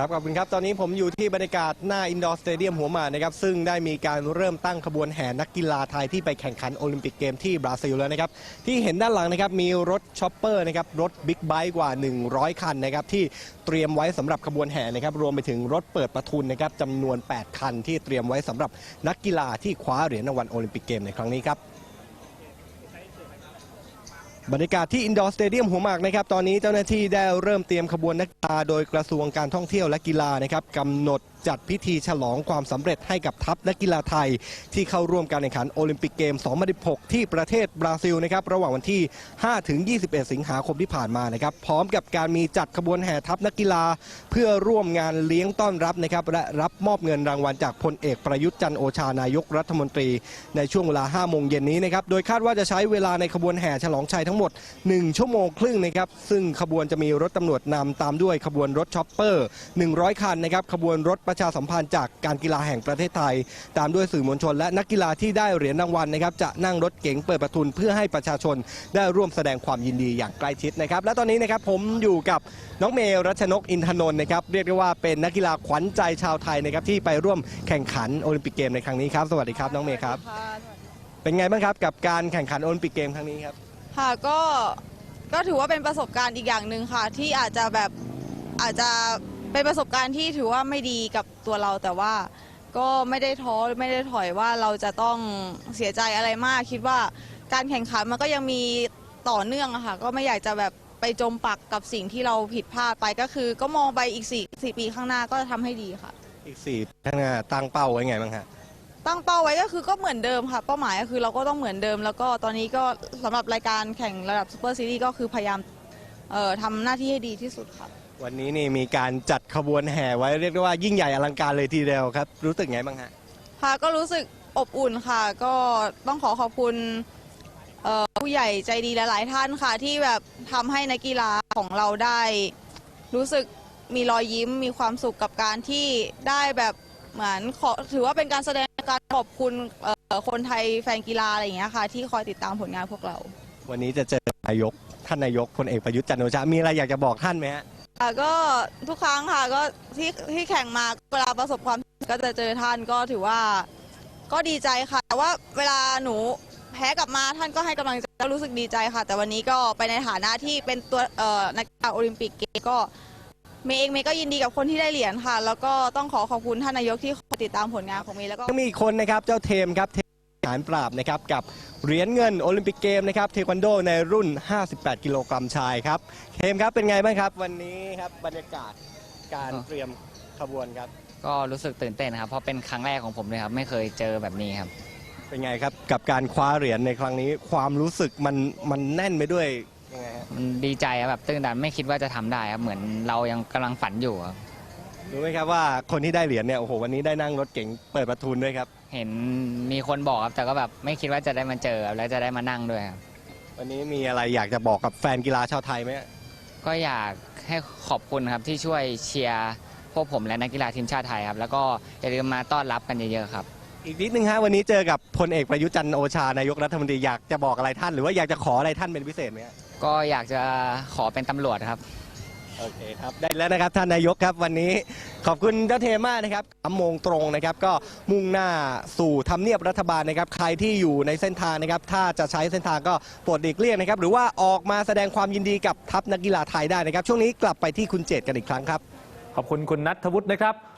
ครับขอบคุณครับ ตอนนี้ผมอยู่ที่บรรยากาศหน้าอินดอร์สเตเดียมหัวหมากนะครับ ซึ่งได้มีการเริ่มตั้งขบวนแห่นักกีฬาไทยที่ไปแข่งขันโอลิมปิกเกมที่บราซิลแล้วนะครับ ที่เห็นด้านหลังนะครับ มีรถช็อปเปอร์นะครับ รถบิ๊กไบค์กว่า 100 คันนะครับ ที่เตรียมไว้สำหรับขบวนแห่นะครับ รวมไปถึงรถเปิดประทุนนะครับจำนวน 8 คันที่เตรียมไว้สำหรับนักกีฬาที่คว้าเหรียญรางวัลโอลิมปิกเกมในครั้งนี้ครับ บรรยากาศที่อินดอร์สเตเดียมหัวหมากนะครับตอนนี้เจ้าหน้าที่ได้เริ่มเตรียมขบวนนักกีฬาโดยกระทรวงการท่องเที่ยวและกีฬานะครับกำหนด จัดพิธีฉลองความสำเร็จให้กับทัพนักกีฬาไทย ที่เข้าร่วมการแข่งขันโอลิมปิกเกม 2016 ที่ประเทศบราซิลนะครับระหว่างวันที่ 5 ถึง 21 สิงหาคมที่ผ่านมานะครับพร้อมกับการมีจัดขบวนแห่ทัพนักกีฬา เพื่อร่วมงานเลี้ยงต้อนรับนะครับและรับมอบเงินรางวัลจากพลเอกประยุทธ์จันโอชานายกรัฐมนตรี ในช่วงเวลา 5 โมงเย็นนี้นะครับโดยคาดว่าจะใช้เวลาในขบวนแห่ฉลองชัยทั้งหมด 1 ชั่วโมงครึ่งนะครับซึ่งขบวนจะมีรถตำรวจนำตามด้วยขบวนรถช็อปเปอร์ 100 คันนะครับขบวนรถประชาสัมพันธ์จากการกีฬาแห่งประเทศไทย ตามด้วยสื่อมวลชน และนักกีฬาที่ได้เหรียญรางวัลนะครับจะนั่งรถเก๋งเปิดประทุนเพื่อให้ประชาชนได้ร่วมแสดงความยินดีอย่างใกล้ชิดนะครับ และตอนนี้นะครับผมอยู่กับน้องเมย์รัชนกอินทนนท์นะครับเรียกได้ว่าเป็นนักกีฬาขวัญใจชาวไทยนะครับที่ไปร่วมแข่งขันโอลิมปิกเกมในครั้งนี้ครับสวัสดีครับน้องเมย์ครับเป็นไงบ้างครับกับการแข่งขันโอลิมปิกเกมครั้งนี้ครับค่ะก็ก็ถือว่าเป็นประสบการณ์อีกอย่างหนึ่งค่ะ ที่อาจจะแบบอาจจะ เป็นประสบการณ์ที่ถือว่าไม่ดีกับตัวเราแต่ว่าก็ไม่ได้ท้อไม่ได้ถอยว่าเราจะต้องเสียใจอะไรมาก คิดว่าการแข่งขันมันก็ยังมีต่อเนื่องอะค่ะก็ไม่อยากจะแบบไปจมปักกับสิ่งที่เราผิดพลาดไปก็คือ ก็มองไปอีกสี่สี่ปีข้างหน้าก็จะทำให้ดีค่ะ อีกสี่ข้างหน้าตั้งเป้าไว้ไงบ้างฮะตั้งเป้าไว้ก็คือก็เหมือนเดิมค่ะ เป้าหมายก็คือเราก็ต้องเหมือนเดิม แล้วก็ตอนนี้ก็สำหรับรายการแข่งระดับซูเปอร์ซีรีส์ก็คือพยายามเอ่อทำหน้าที่ให้ดีที่สุดค่ะ วันนี้นี่มีการจัดขบวนแห่ไว้เรียกได้ว่ายิ่งใหญ่อลังการเลยทีเดียวครับ รู้สึกไงบ้างฮะค่ะก็รู้สึกอบอุ่นค่ะ ก็ต้องขอขอบคุณเอ่อผู้ใหญ่ใจดีหลายๆท่านค่ะ ที่แบบทำให้นักกีฬาของเราได้ รู้สึกมีรอยยิ้มมีความสุขกับการที่ได้แบบเหมือนขอถือว่าเป็นการแสดงการขอบคุณเอ่อคนไทยแฟนกีฬาอะไรอย่างเงี้ยค่ะ ที่คอยติดตามผลงานพวกเรา วันนี้จะเจอนายกท่านนายกพลเอกประยุทธ์จันทร์โอชามีอะไรอยากจะบอกท่านไหมฮะ ค่ะก็ทุกครั้งค่ะก็ที่ที่แข่งมาเวลาประสบความสำเร็จก็จะเจอท่านก็ถือว่าก็ดีใจค่ะแต่ว่าเวลาหนูแพ้กลับมาท่านก็ให้กำลังใจแล้วรู้สึกดีใจค่ะ แต่วันนี้ก็ไปในฐานะที่เป็นตัวนักกีฬาโอลิมปิกเกก็เมย์เองเมย์ก็ยินดีกับคนที่ได้เหรียญค่ะ แล้วก็ต้องขอขอบคุณท่านนายกที่ติดตามผลงานของเมย์แล้วก็มีอีกคนนะครับเจ้าเทมครับ เทมฐานปราบนะครับกับเหรียญเงินโอลิมปิกเกมนะครับเทควันโดในรุ่น 58 กิโลกรัมชายครับเทมครับเป็นไงบ้างครับ วันนี้ครับบรรยากาศการเตรียมขบวนครับ ก็รู้สึกตื่นเต้นครับ เพราะเป็นครั้งแรกของผมเลยครับ ไม่เคยเจอแบบนี้ครับ เป็นไงครับกับการคว้าเหรียญในครั้งนี้ความรู้สึกมันมันแน่นไปด้วยยังไงฮะมันดีใจครับแบบตื่นตันไม่คิดว่าจะทำได้ครับ เหมือนเรายังกำลังฝันอยู่ครับ รู้ไหมครับว่าคนที่ได้เหรียญเนี่ยโอ้โหวันนี้ได้นั่งรถเก๋งเปิดประทุนด้วยครับ เห็นมีคนบอกครับแต่ก็แบบไม่คิดว่าจะได้มาเจอครับแล้วจะได้มานั่งด้วยครับวันนี้มีอะไรอยากจะบอกกับแฟนกีฬาชาวไทยไหมฮะก็อยากให้ขอบคุณครับที่ช่วยเชียร์พวกผมและนักกีฬาทีมชาติไทยครับแล้วก็อย่าลืมมาต้อนรับกันเยอะๆครับ อีกนิดนึงฮะวันนี้เจอกับพลเอกประยุทธ์จันทร์โอชานายกรัฐมนตรีอยากจะบอกอะไรท่าน หรือว่าอยากจะขออะไรท่านเป็นพิเศษไหมฮะก็อยากจะขอเป็นตำรวจครับ โอเคครับได้แล้วนะครับท่านนายกครับวันนี้ ขอบคุณเจ้าเทมานะครับสามโมงตรงนะครับก็มุ่งหน้าสู่ทำเนียบรัฐบาลนะครับ ใครที่อยู่ในเส้นทางนะครับ ถ้าจะใช้เส้นทางก็โปรดเด็กเลี่ยงนะครับ หรือว่าออกมาแสดงความยินดีกับทัพนักกีฬาไทยได้นะครับ ช่วงนี้กลับไปที่คุณเจตกันอีกครั้งครับ ขอบคุณคุณนัทวุฒินะครับ